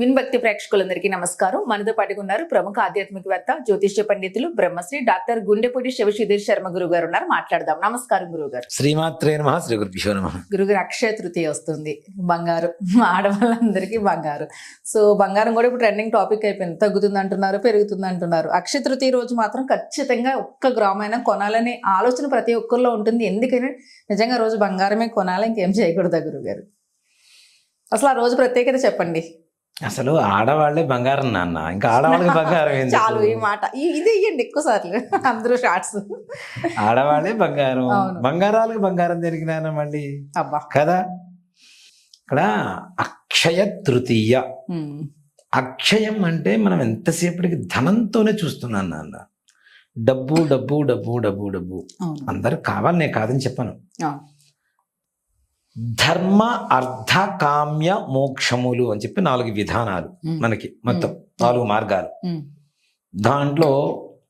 విన్భక్తి ప్రేక్షకులందరికీ నమస్కారం. మనతో పాటుగా ఉన్నారు ప్రముఖ ఆధ్యాత్మికవేత్త జ్యోతిష్య పండితులు బ్రహ్మశ్రీ డాక్టర్ గుండెపూడి శివశిధీర్ శర్మ గురువు గారు ఉన్నారు. మాట్లాడదాం. నమస్కారం గురువు గారు శ్రీమాత్రే నమ శ్రీ గురుభ్యో నమ. గురుగారు అక్షయ తృతీయ వస్తుంది. బంగారు ఆడవాళ్ళందరికీ బంగారు. సో బంగారం కూడా ఇప్పుడు ట్రెండింగ్ టాపిక్ అయిపోయింది. తగ్గుతుంది అంటున్నారు పెరుగుతుంది అంటున్నారు. అక్షయ తృతీయ రోజు మాత్రం ఖచ్చితంగా ఒక్క గ్రామ్ అయినా కొనాలనే ఆలోచన ప్రతి ఒక్కరిలో ఉంటుంది. ఎందుకని? నిజంగా రోజు బంగారమే కొనాలి ఇంకేం చేయకూడదా గురుగారు. అసలు ఆ రోజు ప్రత్యేకత చెప్పండి. అసలు ఆడవాళ్ళే బంగారం నాన్న. ఇంకా ఆడవాళ్ళకి బంగారం? చాలు ఈ మాట. ఇది ఇయ్యండి ఎక్కువ సార్లు. అందరూ షార్ట్స్. ఆడవాళ్ళే బంగారం. బంగారాలకు బంగారం జరిగినాన మళ్ళీ? అబ్బా. కదా? ఇక్కడ అక్షయ తృతీయ. అక్షయం అంటే మనం ఎంతసేపటికి ధనంతోనే చూస్తున్నాను నాన్న. డబ్బు డబ్బు డబ్బు డబ్బు డబ్బు. అందరూ కావాలి నేను కాదని చెప్పను. ధర్మ అర్థ కామ్య మోక్షములు అని చెప్పి నాలుగు విధానాలు మనకి మొత్తం నాలుగు మార్గాలు. దాంట్లో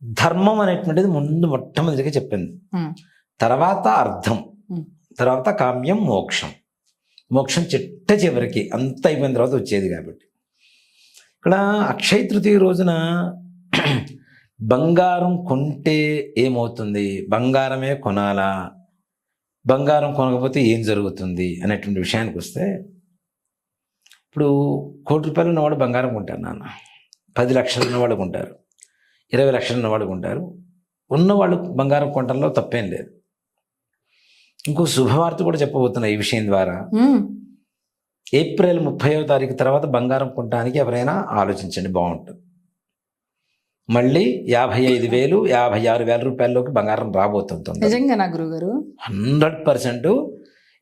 ధర్మం అనేటువంటిది ముందు మొట్టమొదటిగా చెప్పింది. తర్వాత అర్థం. తర్వాత కామ్యం మోక్షం. మోక్షం చిట్ట చివరికి అంత అయిపోయిన తర్వాత వచ్చేది కాబట్టి. ఇక్కడ అక్షయ తృతీయ రోజున బంగారం కొంటే ఏమవుతుంది? బంగారమే కొనాలా? బంగారం కొనకపోతే ఏం జరుగుతుంది అనేటువంటి విషయానికి వస్తే ఇప్పుడు కోటి రూపాయలు ఉన్నవాడు బంగారం కొంటారు నాన్న. పది లక్షలు ఉన్నవాళ్ళు కొంటారు. ఇరవై లక్షలు ఉన్నవాళ్ళు కొంటారు. ఉన్నవాళ్ళు బంగారం కొనడంలో తప్పేం లేదు. ఇంకో శుభవార్త కూడా చెప్పబోతున్నా ఈ విషయం ద్వారా. ఏప్రిల్ ముప్పైవ తారీఖు తర్వాత బంగారం కొనడానికి ఎవరైనా ఆలోచించండి బాగుంటుంది. మళ్ళీ యాభై ఐదు వేలు యాభై ఆరు వేల రూపాయల్లోకి బంగారం రాబోతుంది నిజంగా నా గురుగారు? Hundred percent.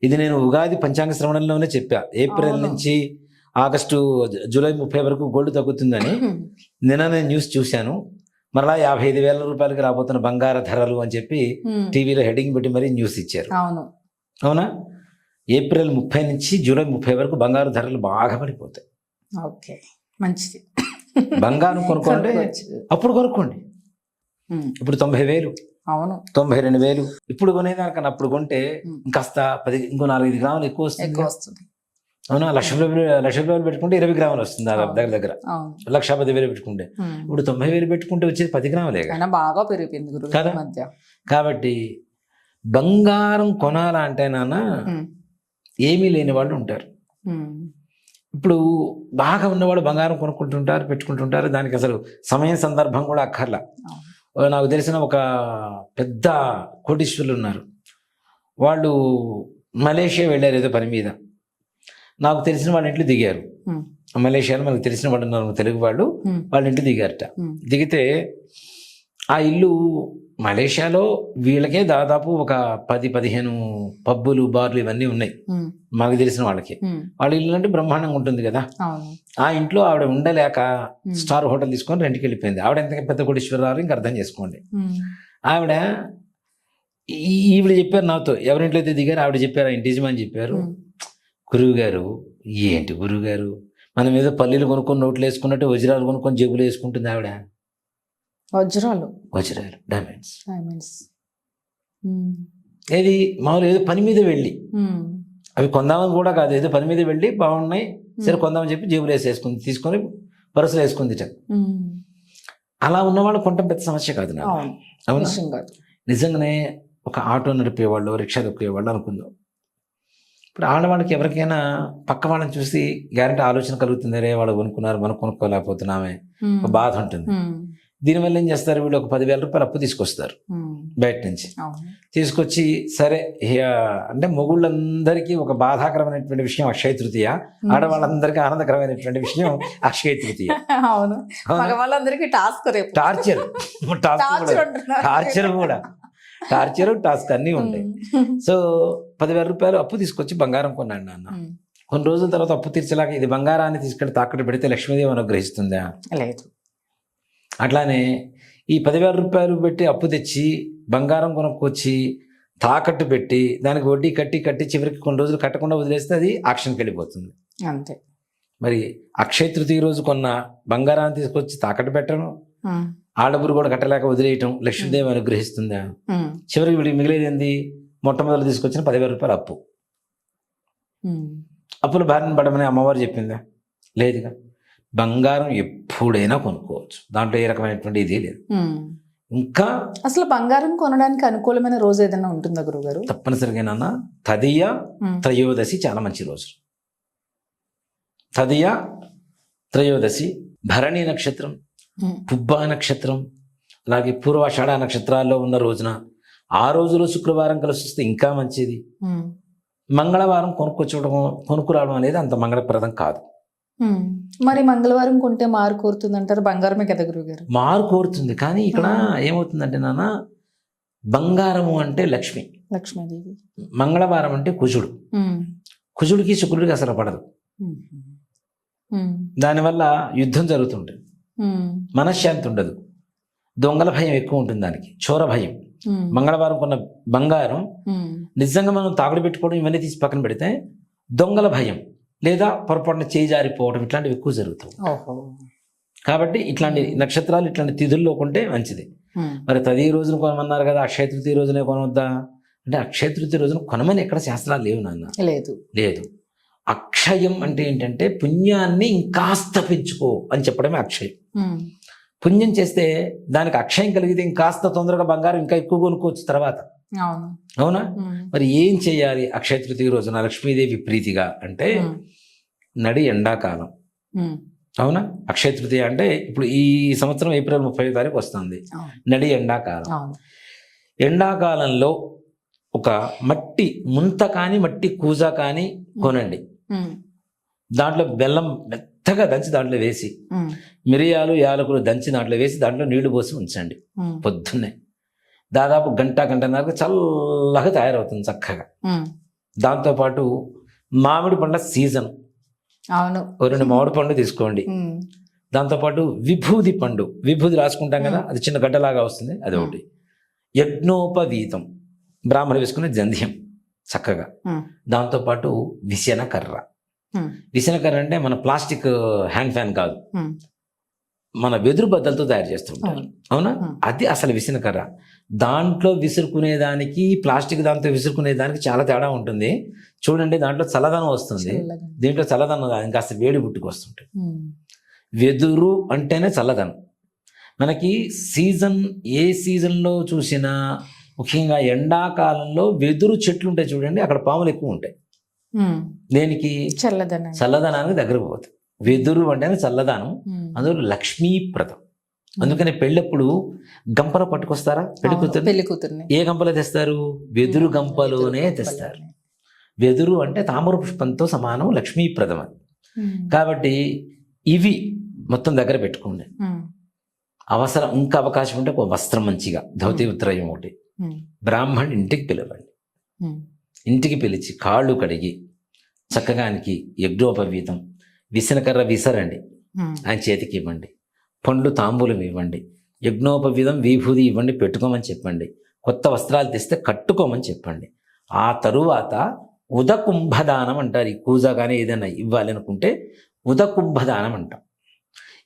ఇది నేను ఉగాది పంచాంగ శ్రవణంలోనే చెప్పా. ఏప్రిల్. నుంచి ఆగస్టు జూలై ముప్పై వరకు గోల్డ్ తగ్గుతుందని నిన్న నేను న్యూస్ చూశాను. మరలా యాభై ఐదు వేల రూపాయలకి రాబోతున్న బంగార ధరలు అని చెప్పి టీవీలో హెడ్డింగ్ పెట్టి మరీ న్యూస్ ఇచ్చారు. అవును. అవునా? ఏప్రిల్ ముప్పై నుంచి జూలై ముప్పై వరకు బంగారు ధరలు బాగా పడిపోతాయి. ఓకే. మంచిది. బంగారం కొనుక్కోండి. అప్పుడు కొనుక్కోండి. ఇప్పుడు తొంభై వేలు అవును. తొంభై రెండు వేలు ఇప్పుడు కొనేదానికన్నా అప్పుడు కొంటే. ఇంకాస్త పది ఇంకో నాలుగైదు గ్రాములు ఎక్కువ వస్తుంది. ఎక్కువ వస్తుంది. అవునా? లక్ష రూపాయలు లక్ష రూపాయలు పెట్టుకుంటే ఇరవై గ్రాములు వస్తుంది. దగ్గర దగ్గర. లక్ష పది వేలు పెట్టుకుంటే. ఇప్పుడు తొంభై వేలు పెట్టుకుంటే వచ్చేది పది గ్రాములే బాగా పెరిగిపోయింది కదా? మధ్య. కాబట్టి బంగారం కొనాలంటే నాన్న ఏమీ లేని వాళ్ళు ఉంటారు. ఇప్పుడు బాగా ఉన్నవాళ్ళు బంగారం కొనుక్కుంటుంటారు పెట్టుకుంటుంటారు. దానికి అసలు సమయం సందర్భం కూడా అక్కర్లా. నాకు తెలిసిన ఒక పెద్ద కోటీశ్వరులు ఉన్నారు వాళ్ళు మలేషియా వెళ్ళారు ఏదో పని మీద. నాకు తెలిసిన వాళ్ళ ఇంట్లో దిగారు. మలేషియాలో మనకు తెలిసిన వాళ్ళు ఉన్నారు తెలుగు వాళ్ళు. వాళ్ళ ఇంటి దిగారట. దిగితే ఆ ఇల్లు మలేషియాలో వీళ్ళకే దాదాపు ఒక పది పదిహేను పబ్బులు బార్లు ఇవన్నీ ఉన్నాయి. మాకు తెలిసిన వాళ్ళకి. వాళ్ళ ఇల్లు అంటే బ్రహ్మాండంగా ఉంటుంది కదా. ఆ ఇంట్లో ఆవిడ ఉండలేక స్టార్ హోటల్ తీసుకొని రెంట్కి వెళ్ళిపోయింది. ఆవిడ ఎంత పెద్ద కోటీశ్వరరావు ఇంకా అర్థం చేసుకోండి. ఆవిడ ఈవిడ చెప్పారు నాతో. ఎవరింట్లో అయితే దిగారు ఆవిడ చెప్పారు ఆ ఇంటి యజమాని చెప్పారు. గురువు గారు ఏంటి గురువు గారు మనం ఏదో పల్లీలు కొనుక్కొని నోట్లు వేసుకున్నట్టు వజ్రాలు కొనుక్కొని జేబులు వేసుకుంటుంది ఆవిడ. వజ్రాలు. వజ్రాలు డైమండ్స్ డైమండ్స్ ఏది? మామూలు ఏదో పని మీద వెళ్ళి. అవి కొందామని కూడా కాదు ఏదో పని మీద వెళ్ళి బాగున్నాయి. సరే కొందామని చెప్పి జేబులు వేసేసుకుంది తీసుకొని పరసలు వేసుకుంది అలా ఉన్నవాళ్ళు కొంటాం పెద్ద సమస్య కాదు నాకు. అవును. నిజంగానే ఒక ఆటో నడిపేవాళ్ళు రిక్షా తొక్కేవాళ్ళు అనుకుందాం. ఇప్పుడు ఆడవాళ్ళకి ఎవరికైనా పక్క వాళ్ళని చూసి గ్యారంటీ ఆలోచన కలుగుతుంది రే వాళ్ళు కొనుక్కున్నారు మనం కొనుక్కోలేకపోతున్నామే. బాధ ఉంటుంది. దీనివల్ల ఏం చేస్తారు? వీళ్ళు ఒక పదివేల రూపాయలు అప్పు తీసుకొస్తారు బయట నుంచి. తీసుకొచ్చి సరే అంటే మొగుళ్ళందరికీ ఒక బాధాకరమైనటువంటి విషయం అక్షయ తృతీయ ఆడవాళ్ళందరికీ ఆనందకరమైనటువంటి విషయం అక్షయ తృతీయ. అవును? మగవాళ్ళందరికీ టాస్క్ టార్చర్. టార్చర్ కూడా. టార్చర్ టాస్క్ అన్నీ ఉంటాయి. సో పదివేల రూపాయలు అప్పు తీసుకొచ్చి బంగారం కొన్నాడు నాన్న. కొన్ని రోజుల తర్వాత అప్పు తీర్చలేక ఇది బంగారాన్ని తీసుకెళ్ళి తాకట్టు పెడితే లక్ష్మీదేవి అనుగ్రహిస్తుందా? లేదు. అట్లానే ఈ పదివేల రూపాయలు పెట్టి అప్పు తెచ్చి బంగారం కొనుక్కొచ్చి తాకట్టు పెట్టి దానికి వడ్డీ కట్టి కట్టి చివరికి కొన్ని రోజులు కట్టకుండా వదిలేస్తే అది ఆక్షన్కి వెళ్ళిపోతుంది. అంతే. మరి అక్షయ తృతీయ రోజు కొన్న బంగారాన్ని తీసుకొచ్చి తాకట్టు పెట్టడం ఆడబురు కూడా కట్టలేక వదిలేయటం లక్ష్మీదేవి అనుగ్రహిస్తుందా? చివరికి వీడికి మిగిలేది ఏంది? మొట్టమొదటి తీసుకొచ్చిన పదివేల రూపాయలు అప్పు. అప్పులు బారిన పడమని అమ్మవారు చెప్పిందా? లేదుగా. బంగారం ఎప్పుడైనా కొనుక్కోవచ్చు దాంట్లో ఏ రకమైనటువంటి ఇది లేదు. ఇంకా అసలు బంగారం కొనడానికి అనుకూలమైన రోజు ఏదైనా ఉంటుందా గురుగారు తప్పనిసరిగా నాన్న తదియ. త్రయోదశి చాలా మంచి రోజు తదియ త్రయోదశి భరణి నక్షత్రం. పుబ్బ నక్షత్రం అలాగే పూర్వాషాఢ నక్షత్రాల్లో ఉన్న రోజున ఆ రోజులో శుక్రవారం కలిసి వస్తే ఇంకా మంచిది. మంగళవారం కొనుక్కొచ్చడం కొనుక్కురావడం అనేది అంత మంగళప్రదం కాదు. మరి మంగళవారం కొంటే మారు కోరుతుంది అంటారు బంగారమే కదా గురుగారు మారు కోరుతుంది. కానీ ఇక్కడ. ఏమవుతుందంటే నాన్న బంగారము అంటే లక్ష్మి. లక్ష్మీదేవి. మంగళవారం అంటే కుజుడు. కుజుడికి శుక్రుడికి అసలు పడదు. దానివల్ల యుద్ధం జరుగుతుంటుంది. మనశ్శాంతి ఉండదు. దొంగల భయం ఎక్కువ ఉంటుంది దానికి. చోర భయం. మంగళవారం కొన్న బంగారం. నిజంగా మనం తాగుడు పెట్టుకోవడం ఇవన్నీ తీసి పక్కన పెడితే దొంగల భయం. లేదా పొరపాటున చేయి జారిపోవడం ఇట్లాంటివి ఎక్కువ జరుగుతాయి. కాబట్టి ఇట్లాంటి నక్షత్రాలు ఇట్లాంటి తిథుల్లో కొంటే మంచిది. మరి తది రోజున కొనమన్నారు కదా అక్షయ తృతీయ రోజునే కొనవద్దా అంటే అక్షయ తృతీయ రోజున కొనమని ఎక్కడ శాస్త్రాలు లేవు నాన్న. లేదు. లేదు. అక్షయం అంటే ఏంటంటే పుణ్యాన్ని ఇంకాస్త పెంచుకో అని చెప్పడమే అక్షయం. పుణ్యం చేస్తే దానికి అక్షయం కలిగితే ఇంకాస్త తొందరగా బంగారం ఇంకా ఎక్కువ కొనుక్కోవచ్చు తర్వాత. అవును. మరి ఏం చేయాలి? అక్షయ తృతీయ రోజున లక్ష్మీదేవి ప్రీతిగా అంటే. నడి ఎండాకాలం. అవునా? అక్షయ తృతీయ అంటే ఇప్పుడు ఈ సంవత్సరం ఏప్రిల్ ముప్పై తారీఖు వస్తుంది. నడి ఎండాకాలం. ఎండాకాలంలో ఒక మట్టి ముంత కానీ మట్టి కూజ కానీ కొనండి. దాంట్లో బెల్లం మెత్తగా దంచి దాంట్లో వేసి. మిరియాలు యాలకులు దంచి దాంట్లో వేసి దాంట్లో నీళ్ళు పోసి ఉంచండి. పొద్దున్నే. దాదాపు గంట గంటన్నరకు చల్లగా తయారవుతుంది చక్కగా. దాంతోపాటు మామిడి పండ్ల సీజన్. అవును. రెండు మామిడి పండు తీసుకోండి. దాంతోపాటు విభూది పండు. విభూది రాసుకుంటాం కదా అది చిన్న గడ్డలాగా వస్తుంది అది ఒకటి. యజ్ఞోపవీతం. బ్రాహ్మణ వేసుకునే జంధ్యం చక్కగా. దాంతోపాటు విసన కర్ర. విసన కర్ర అంటే మన ప్లాస్టిక్ హ్యాండ్ ఫ్యాన్ కాదు. మన వెదురు బద్దలతో తయారు చేస్తుంటారు. అవును. అది అసలు విసిన కర్ర. దాంట్లో విసురుకునే దానికి ప్లాస్టిక్ దాంతో విసురుకునే దానికి చాలా తేడా ఉంటుంది. చూడండి దాంట్లో చల్లదనం వస్తుంది. దీంట్లో చల్లదనం కాదు ఇంకా కాస్త వేడి పుట్టుకు వస్తుంటుంది. ఉమ్. వెదురు అంటేనే చల్లదనం. మనకి సీజన్ ఏ సీజన్లో చూసినా ముఖ్యంగా ఎండాకాలంలో వెదురు చెట్లు ఉంటాయి చూడండి అక్కడ పాములు ఎక్కువ ఉంటాయి. దేనికి? చల్లదనం చల్లదనానికి దగ్గరకు పోతాయి. వెదురు అంటేనే చల్లదనం. అందులో లక్ష్మీప్రదం అందుకని పెళ్ళప్పుడు గంపలు పట్టుకొస్తారా పెళ్ళి కూతురు పెళ్ళి కూతుర్ని ఏ గంపలు తెస్తారు వెదురు. గంపలోనే తెస్తారు. వెదురు అంటే తామర పుష్పంతో సమానం లక్ష్మీప్రదం అది ఉమ్. కాబట్టి ఇవి మొత్తం దగ్గర పెట్టుకోండి. అవసరం ఇంకా అవకాశం ఉంటే ఒక వస్త్రం మంచిగా ధోతి ఉత్తరయం ఒకటి. బ్రాహ్మణ్ ఇంటికి పిలవండి. ఇంటికి పిలిచి కాళ్ళు కడిగి చక్కగా ఆయనకి యజ్ఞోపవీతం విసనకర్ర విసరండి. ఆయన చేతికి ఇవ్వండి. పండ్లు తాంబూలం ఇవ్వండి. యజ్ఞోపవీతం విభూది ఇవ్వండి పెట్టుకోమని చెప్పండి. కొత్త వస్త్రాలు తెస్తే కట్టుకోమని చెప్పండి. ఆ తరువాత ఉదకుంభదానం అంటారు. ఈ కూజ కానీ ఏదైనా ఇవ్వాలి అనుకుంటే ఉదకుంభదానం అంటాం.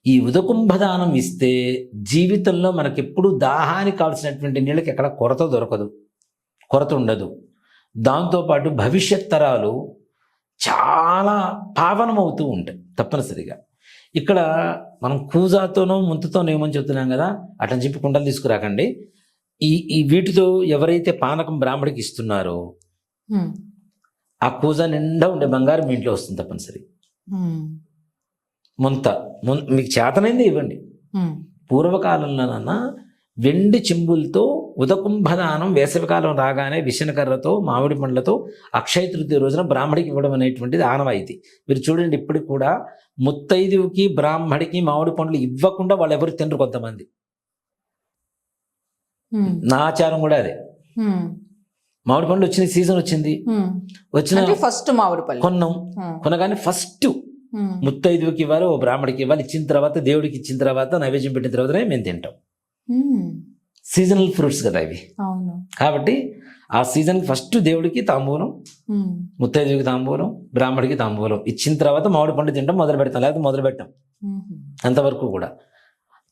ఈ ఉదకుంభదానం ఇస్తే జీవితంలో మనకెప్పుడు దాహానికి కావాల్సినటువంటి నీళ్ళకి ఎక్కడ కొరత దొరకదు. కొరత ఉండదు. దాంతోపాటు భవిష్యత్ తరాలు చాలా పావనమవుతూ ఉంటాయి తప్పనిసరిగా ఇక్కడ మనం కూజాతోనో ముంతతోనో ఏమని చెప్తున్నాం కదా అట్లా చెప్పి కుండలు తీసుకురాకండి ఈ ఈ వీటితో ఎవరైతే పానకం బ్రాహ్మడికి ఇస్తున్నారో. ఆ కూజ నిండా ఉండే బంగారం మీ ఇంట్లో వస్తుంది తప్పనిసరి. ముంత మీకు చేతనైంది ఇవ్వండి. పూర్వకాలంలోనన్నా వెండి చెంబులతో ఉదకుంభదానం వేసవికాలం రాగానే విషనకర్రతో మామిడి పండ్లతో అక్షయ తృతీయ రోజున బ్రాహ్మడికి ఇవ్వడం అనేటువంటిది ఆనవాయితీ మీరు చూడండి ఇప్పటికి కూడా ముత్తైదువుకి బ్రాహ్మడికి మామిడి పండ్లు ఇవ్వకుండా వాళ్ళు ఎవరు తినరు కొంతమంది. నా ఆచారం కూడా అదే. మామిడి పండ్లు వచ్చిన సీజన్ వచ్చింది. వచ్చిన ఫస్ట్ మామిడి పళ్ళు కొన్నాం. కొనగానే ఫస్ట్. ముత్తైదువుకి ఇవ్వాలి ఓ బ్రాహ్మడికి ఇవ్వాలి ఇచ్చిన తర్వాత దేవుడికి ఇచ్చిన తర్వాత నైవేద్యం పెట్టిన తర్వాతనే మేము తింటాం. సీజనల్ ఫ్రూట్స్ కదా ఇవి. కాబట్టి ఆ సీజన్ ఫస్ట్ దేవుడికి తాంబూలం ఉమ్. ముత్తైదువుకి తాంబూలం బ్రాహ్మడికి తాంబూలం. ఇచ్చిన తర్వాత మామిడి పండు తింటాం మొదలు పెడతాం లేకపోతే మొదలు పెట్టాం. అంతవరకు కూడా.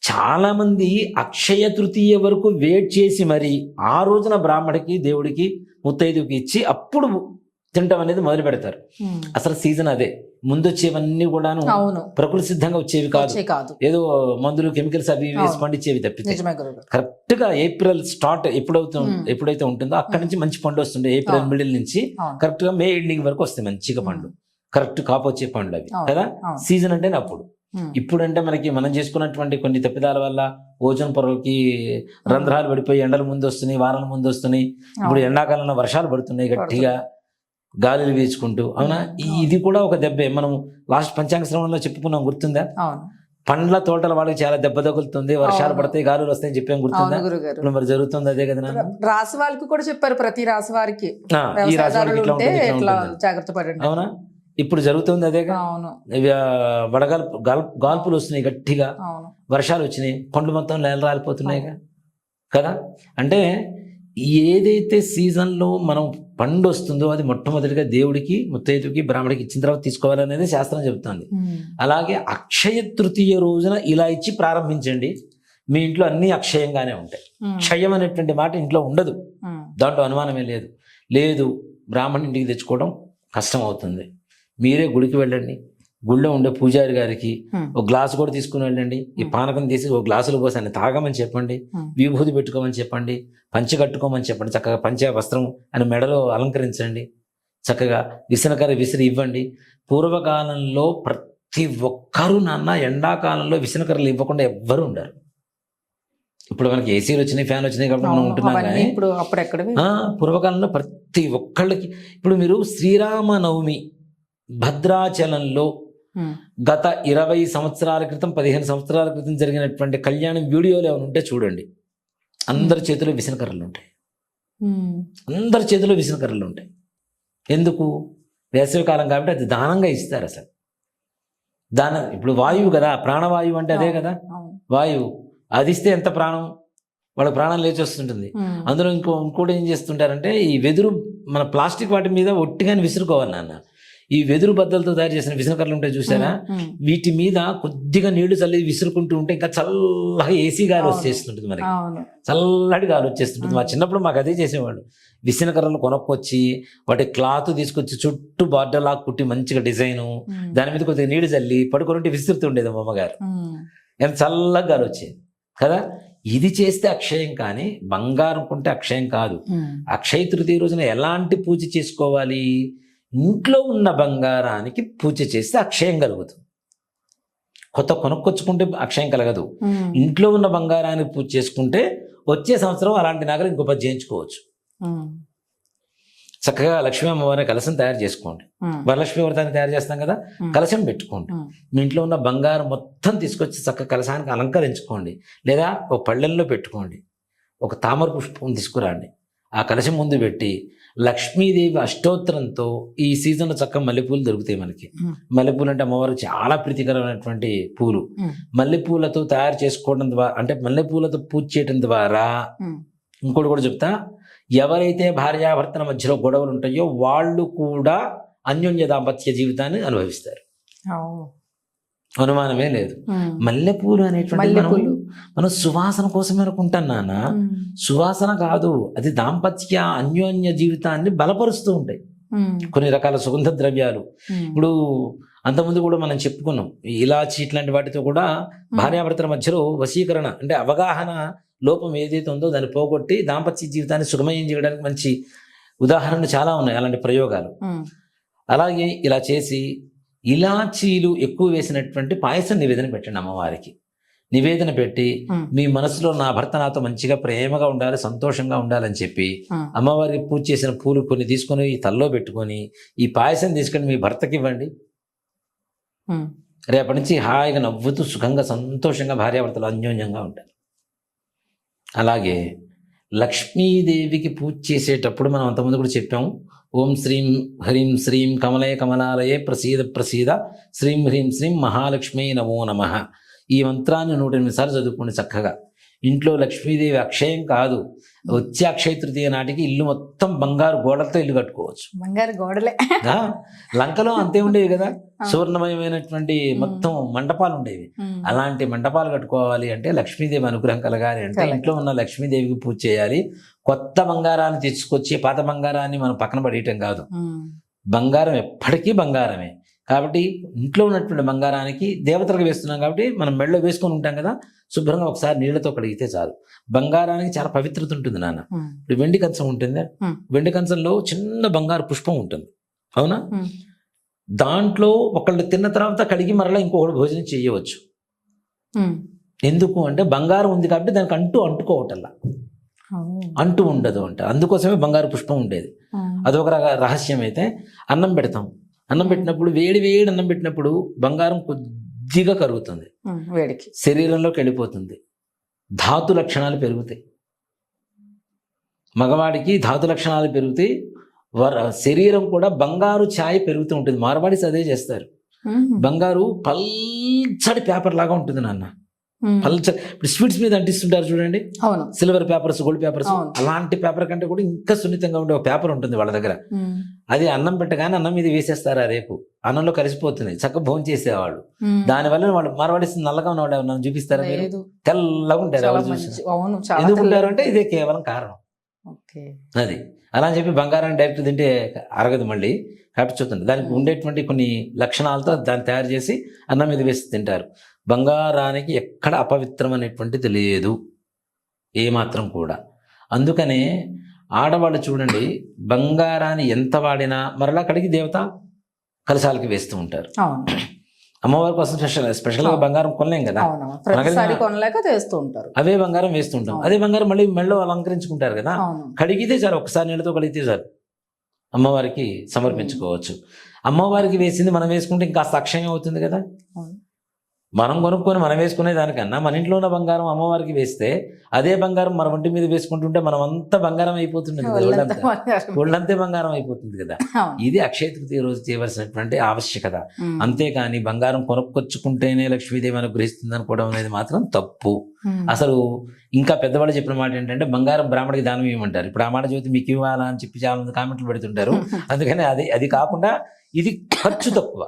చాలా మంది అక్షయ తృతీయ వరకు వెయిట్ చేసి మరి ఆ రోజున బ్రాహ్మడికి దేవుడికి ముత్తైదువుకి ఇచ్చి అప్పుడు తింటాం అనేది మొదలు పెడతారు. అసలు సీజన్ అదే. ముందు వచ్చేవన్నీ కూడాను ప్రకృతి సిద్ధంగా వచ్చేవి కాదు. ఏదో మందులు కెమికల్స్ అవి వేసి. పండించేవి తప్పితే. కరెక్ట్గా ఏప్రిల్ స్టార్ట్ ఎప్పుడైతే మ్మ్. ఎప్పుడైతే ఉంటుందో అక్కడ నుంచి మంచి పండు వస్తుంది ఏప్రిల్. మిడిల్ నుంచి కరెక్ట్గా మే ఎండింగ్ వరకు వస్తాయి మంచిగా పండు. కరెక్ట్ కాపు వచ్చే పండ్లు అవి. కదా? సీజన్ అంటే అప్పుడు. ఇప్పుడంటే మనకి మనం చేసుకున్నటువంటి కొన్ని తప్పిదాల వల్ల ఓజోన్ పొరలకి రంధ్రాలు పడిపోయి ఎండలు ముందు వస్తున్నాయి వారాల ముందు వస్తున్నాయి. ఇప్పుడు. ఎండాకాలంలో వర్షాలు పడుతున్నాయి గట్టిగా. గాలులు వీచుకుంటూ అవునా. ఇది కూడా ఒక దెబ్బే. మనం లాస్ట్ పంచాంగ శ్రవణంలో చెప్పుకున్నాం గుర్తుందా? పండ్ల తోటల వాళ్ళకి చాలా దెబ్బ తగులుతుంది వర్షాలు. పడతాయి గాలులు వస్తాయని చెప్పాం గుర్తుందా? ఇప్పుడు మరి జరుగుతుంది అదే కదా? రాశి వాళ్ళకి కూడా చెప్పారు ప్రతి రాశి వారికి. ఈ ఇట్లా ఉంటుంది జాగ్రత్త పడండి. అవునా? ఇప్పుడు జరుగుతుంది అదేగా? అవును. వడగాల్పు గాల్- గాల్పులు వస్తున్నాయి గట్టిగా. వర్షాలు వచ్చినాయి పండ్లు మొత్తం నేల రాలిపోతున్నాయిగా కదా? అంటే ఏదైతే సీజన్లో మనం పండు వస్తుందో అది మొట్టమొదటిగా దేవుడికి ముత్తైదుకి బ్రాహ్మడికి ఇచ్చిన తర్వాత తీసుకోవాలనేది శాస్త్రం చెబుతుంది. అలాగే అక్షయ తృతీయ రోజున ఇలా ఇచ్చి ప్రారంభించండి. మీ ఇంట్లో అన్నీ అక్షయంగానే ఉంటాయి. క్షయం అనేటువంటి మాట ఇంట్లో ఉండదు. దాంట్లో అనుమానమే లేదు. లేదు బ్రాహ్మణ్ ఇంటికి తెచ్చుకోవడం కష్టం అవుతుంది మీరే గుడికి వెళ్ళండి. గుళ్ళో ఉండే పూజారి గారికి. ఒక గ్లాస్ కూడా తీసుకుని వెళ్ళండి ఈ. పానకం తీసి ఒక గ్లాసులు పోసి ఆయన తాగమని చెప్పండి. విభూతి పెట్టుకోమని చెప్పండి పంచె కట్టుకోమని చెప్పండి చక్కగా పంచ వస్త్రం ఆయన మెడలో అలంకరించండి చక్కగా విసనకర విసిరి ఇవ్వండి పూర్వకాలంలో ప్రతి ఒక్కరూ నాన్న ఎండాకాలంలో విసనకర్రలు ఇవ్వకుండా ఎవ్వరు ఉండరు ఇప్పుడు మనకి ఏసీలు వచ్చినాయి ఫ్యాన్లు వచ్చినాయి కాబట్టి మనం. ఉంటున్నాం కానీ ఇప్పుడు అప్పుడు ఎక్కడవి ఆ, పూర్వకాలంలో ప్రతి ఒక్కళ్ళకి ఇప్పుడు మీరు శ్రీరామ నవమి భద్రాచలంలో. గత ఇరవై సంవత్సరాల క్రితం పదిహేను సంవత్సరాల క్రితం జరిగినటువంటి కళ్యాణం వీడియోలు ఏమైనా ఉంటే చూడండి. అందరి చేతిలో విసనకర్రలు ఉంటాయి. అందరి చేతిలో విసనకర్రలు ఉంటాయి. ఎందుకు? వేసవికాలం కాబట్టి అది దానంగా ఇస్తారు అసలు. దాన ఇప్పుడు వాయువు కదా ప్రాణవాయువు అంటే అదే కదా. వాయువు. అది ఇస్తే ఎంత ప్రాణం? వాళ్ళ ప్రాణం లేచి వస్తుంటుంది. అందులో ఇంకో ఇంకోటి ఏం చేస్తుంటారంటే ఈ వెదురు మన ప్లాస్టిక్ వాటి మీద ఒట్టిగాని విసురుకోవాలి నాన్న. ఈ వెదురు బద్దలతో తయారు చేసిన విసనకర్రలు ఉంటాయి చూసారా. వీటి మీద కొద్దిగా నీళ్ళు చల్లి విసురుకుంటూ ఉంటే ఇంకా చల్లగా ఏసీ గాలి. వచ్చేస్తుంటుంది మనకి చల్లటి గాలి వచ్చేస్తుంటుంది మా. చిన్నప్పుడు మాకు అదే చేసేవాళ్ళు విసిన కర్రలు కొనుక్కొచ్చి వాటి క్లాత్ తీసుకొచ్చి చుట్టూ బార్డర్ లాగా కుట్టి మంచిగా డిజైన్. దాని మీద కొద్దిగా నీళ్ళు చల్లి పడుకుంటే విసురుతుండేది మా అమ్మగారు. ఎంత చల్లగా గాలి వచ్చేది కదా ఇది చేస్తే అక్షయం కానీ బంగారం కొంటే అక్షయం కాదు. అక్షయ తృతీయ రోజున ఎలాంటి పూజ చేసుకోవాలి ఇంట్లో ఉన్న బంగారానికి పూజ చేస్తే అక్షయం కలుగుతుంది కొత్త కొనుక్కొచ్చుకుంటే అక్షయం కలగదు. ఇంట్లో ఉన్న బంగారాన్ని పూజ చేసుకుంటే వచ్చే సంవత్సరం అలాంటి నగలు ఇంకో పది చేయించుకోవచ్చు. చక్కగా లక్ష్మీ అమ్మవారిని కలశం తయారు చేసుకోండి. వరలక్ష్మి వ్రతాన్ని తయారు చేస్తాం కదా. కలశం పెట్టుకోండి. మీ ఇంట్లో ఉన్న బంగారం మొత్తం తీసుకొచ్చి చక్క కలశానికి అలంకరించుకోండి లేదా ఒక పళ్ళెల్లో పెట్టుకోండి ఒక తామర పుష్పం తీసుకురండి ఆ కలశం ముందు పెట్టి లక్ష్మీదేవి అష్టోత్తరంతో ఈ సీజన్లో చక్క మల్లెపూలు దొరుకుతాయి మనకి. మల్లెపూలు అంటే అమ్మవారు చాలా ప్రీతికరమైనటువంటి పూలు. మల్లెపూలతో తయారు చేసుకోవడం ద్వారా అంటే మల్లెపూలతో పూజ చేయడం ద్వారా. ఇంకోటి కూడా చెప్తా ఎవరైతే భార్యాభర్తల మధ్యలో గొడవలు ఉంటాయో వాళ్ళు కూడా అన్యోన్య దాంపత్య జీవితాన్ని అనుభవిస్తారు. అనుమానమే లేదు. మల్లెపూలు అనేటువంటి మనం సువాసన కోసమే అనుకుంటాం నాన్న. సువాసన కాదు అది దాంపత్య అన్యోన్య జీవితాన్ని బలపరుస్తూ ఉంటాయి. కొన్ని రకాల సుగంధ ద్రవ్యాలు. ఇప్పుడు అంతకుముందు కూడా మనం చెప్పుకున్నాం ఈ ఇలాచి ఇట్లాంటి వాటితో కూడా భార్యాభర్తల మధ్యలో వశీకరణ అంటే అవగాహన లోపం ఏదైతే ఉందో దాన్ని పోగొట్టి దాంపత్య జీవితాన్ని సుగమయం చేయడానికి మంచి ఉదాహరణలు చాలా ఉన్నాయి అలాంటి ప్రయోగాలు. అలాగే ఇలా చేసి ఇలాచీలు ఎక్కువ వేసినటువంటి పాయసం నివేదన పెట్టండి అమ్మవారికి నివేదన పెట్టి. మీ మనసులో నా భర్త నాతో మంచిగా ప్రేమగా ఉండాలి సంతోషంగా ఉండాలని చెప్పి. అమ్మవారికి పూజ చేసిన పూలు కొన్ని తీసుకొని ఈ తల్లో పెట్టుకొని ఈ పాయసం తీసుకొని మీ భర్తకి ఇవ్వండి. రేపటి నుంచి హాయిగా నవ్వుతూ సుఖంగా సంతోషంగా భార్యాభర్తలు అన్యోన్యంగా ఉంటారు అలాగే లక్ష్మీదేవికి పూజ చేసేటప్పుడు మనం అంతకుముందు కూడా చెప్పాము ఓం శ్రీం హ్రీం శ్రీం కమలయ కమలాలయే ప్రసీద ప్రసీద శ్రీం హ్రీం శ్రీం మహాలక్ష్మీ నమో నమ ఈ మంత్రాన్ని నూట ఎనిమిది సార్లు చదువుకోండి చక్కగా. ఇంట్లో లక్ష్మీదేవి అక్షయం కాదు. వచ్చే అక్షయ తృతీయ నాటికి ఇల్లు మొత్తం బంగారు గోడలతో ఇల్లు కట్టుకోవచ్చు. బంగారు గోడలే. లంకలో అంతే ఉండేవి కదా. సువర్ణమయమైనటువంటి మొత్తం మండపాలు ఉండేవి. అలాంటి మండపాలు కట్టుకోవాలి అంటే లక్ష్మీదేవి అనుగ్రహం కలగాలి అంటే. ఇంట్లో ఉన్న లక్ష్మీదేవికి పూజ చేయాలి. కొత్త బంగారాన్ని తీసుకొచ్చి పాత బంగారాన్ని మనం పక్కన పడేయటం కాదు. బంగారం ఎప్పటికీ బంగారమే. కాబట్టి ఇంట్లో ఉన్నటువంటి బంగారానికి దేవతలకు వేస్తున్నాం కాబట్టి మనం మెడలో వేసుకొని ఉంటాం కదా శుభ్రంగా ఒకసారి నీళ్ళతో కడిగితే చాలు. బంగారానికి చాలా పవిత్రత ఉంటుంది నాన్న. ఇప్పుడు వెండి కంచం ఉంటుంది. వెండి కంచంలో చిన్న బంగారు పుష్పం ఉంటుంది. అవునా? దాంట్లో ఒకళ్ళు తిన్న తర్వాత కడిగి మరలా ఇంకొకటి భోజనం చేయవచ్చు. ఎందుకు అంటే బంగారం ఉంది కాబట్టి దానికి అంటూ అంటుకోవటల్లా అంటూ ఉండదు అంట. అందుకోసమే బంగారు పుష్పం ఉండేది. అదొక రహస్యం అయితే అన్నం పెడతాం. అన్నం పెట్టినప్పుడు వేడి వేడి అన్నం పెట్టినప్పుడు బంగారం కొద్దిగా కరుగుతుంది. వేడికి. శరీరంలోకి వెళ్ళిపోతుంది. ధాతు లక్షణాలు పెరుగుతాయి. మగవాడికి ధాతు లక్షణాలు పెరుగుతాయి. వర శరీరం కూడా బంగారు ఛాయ పెరుగుతూ ఉంటుంది. మార్వాడీస్ అదే చేస్తారు. బంగారు పల్చడి పేపర్ లాగా ఉంటుంది నాన్న. ఇప్పుడు స్వీట్స్ మీద అంటిస్తుంటారు చూడండి. అవును. Silver papers gold papers. అలాంటి పేపర్ కంటే కూడా ఇంకా సున్నితంగా ఉండే ఒక పేపర్ ఉంటుంది వాళ్ళ దగ్గర. అది అన్నం పెట్టగానే అన్నం మీద వేసేస్తారు ఆ రేపు? అన్నంలో కలిసిపోతుంది చక్కగా భోజనం చేసేవాళ్ళు. ఉమ్. దానివల్ల వాళ్ళు మరవాడిసి నల్లగా ఉన్నవాడు ఎవరన్నా చూపిస్తారా మీరు? తెల్లగా ఉంటారు ఎందుకు ఉంటారు అంటే ఇదే కేవలం కారణం. అది. అలా అని చెప్పి బంగారాన్ని డైరెక్ట్ తింటే అరగదు మళ్ళీ. కాబట్టి చూస్తుంది. దానికి ఉండేటువంటి కొన్ని లక్షణాలతో దాన్ని తయారు చేసి అన్నం మీద వేసి తింటారు. బంగారానికి ఎక్కడ అపవిత్రం అనేటువంటిది లేదు ఏమాత్రం కూడా. అందుకనే ఆడవాళ్ళు చూడండి బంగారాన్ని ఎంత వాడినా మరలా కడిగి దేవత కలశాలకి వేస్తూ ఉంటారు. అమ్మవారి కోసం స్పెషల్ స్పెషల్గా. బంగారం కొనలేం కదా. కొనలేక ఉంటారు. అవే బంగారం వేస్తుంటాం. అదే బంగారం మళ్ళీ మెళ్ళో అలంకరించుకుంటారు కదా. కడిగితే చాలు ఒకసారి నీళ్ళతో కడిగితే చాలు. అమ్మవారికి సమర్పించుకోవచ్చు. అమ్మవారికి వేసింది మనం వేసుకుంటే ఇంకా అక్షయం అవుతుంది కదా. మనం కొనుక్కొని మనం వేసుకునే దానికన్నా మన ఇంట్లో ఉన్న బంగారం అమ్మవారికి వేస్తే అదే బంగారం మన ఒంటి మీద వేసుకుంటుంటే మనం అంతా బంగారం అయిపోతుంటుంది కదా ఒళ్ళంతా. బంగారం. అయిపోతుంది కదా. ఇది అక్షయ తృతీయ రోజు చేయవలసినటువంటి ఆవశ్యకత. అంతేకాని బంగారం కొనుక్కొచ్చుకుంటేనే లక్ష్మీదేవి అనుగ్రహిస్తుంది అనుకోవడం అనేది మాత్రం తప్పు. అసలు ఇంకా పెద్దవాళ్ళు చెప్పిన మాట ఏంటంటే బంగారం బ్రాహ్మడికి దానం ఇవ్వమంటారు. ఇప్పుడు ఆ మాట చూస్తే మీకు ఇవ్వాలా అని చెప్పి చాలా మంది కామెంట్లు పెడుతుంటారు. అందుకని అది అది కాకుండా ఇది ఖర్చు తక్కువ.